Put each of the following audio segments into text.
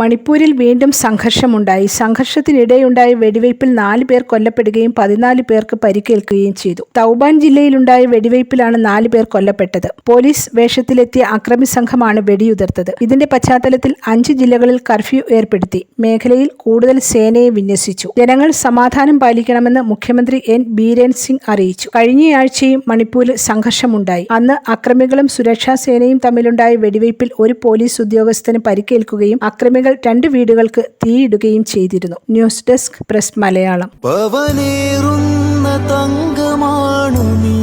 മണിപ്പൂരിൽ വീണ്ടും സംഘർഷമുണ്ടായി. സംഘർഷത്തിനിടെയുണ്ടായ വെടിവയ്പിൽ നാല് പേർ കൊല്ലപ്പെടുകയും പതിനാല് പേർക്ക് പരിക്കേൽക്കുകയും ചെയ്തു. തൗബാൻ ജില്ലയിലുണ്ടായ വെടിവയ്പിലാണ് നാല് പേർ കൊല്ലപ്പെട്ടത്. പോലീസ് വേഷത്തിലെത്തിയ അക്രമി സംഘമാണ് വെടിയുതിർത്തത്. ഇതിന്റെ പശ്ചാത്തലത്തിൽ അഞ്ച് ജില്ലകളിൽ കർഫ്യൂ ഏർപ്പെടുത്തി. മേഖലയിൽ കൂടുതൽ സേനയെ വിന്യസിച്ചു. ജനങ്ങൾ സമാധാനം പാലിക്കണമെന്ന് മുഖ്യമന്ത്രി എൻ. ബീരേൻ സിംഗ് അറിയിച്ചു. കഴിഞ്ഞയാഴ്ചയും മണിപ്പൂരിൽ സംഘർഷമുണ്ടായി. അന്ന് അക്രമികളും സുരക്ഷാ സേനയും തമ്മിലുണ്ടായ വെടിവയ്പിൽ ഒരു പോലീസ് ഉദ്യോഗസ്ഥന് പരിക്കേൽക്കുകയും അക്രമികൾ രണ്ട് വീടുകൾക്ക് തീയിടുകയും ചെയ്തിരുന്നു ന്യൂസ് ഡെസ്ക് പ്രസ് മലയാളം രാജകുമാരി തങ്കമാണു നീ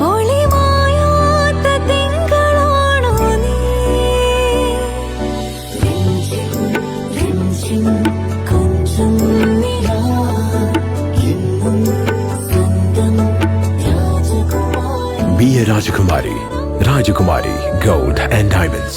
രാജകുമാരി Be a Rajakumari. Rajakumari Gold and Diamonds.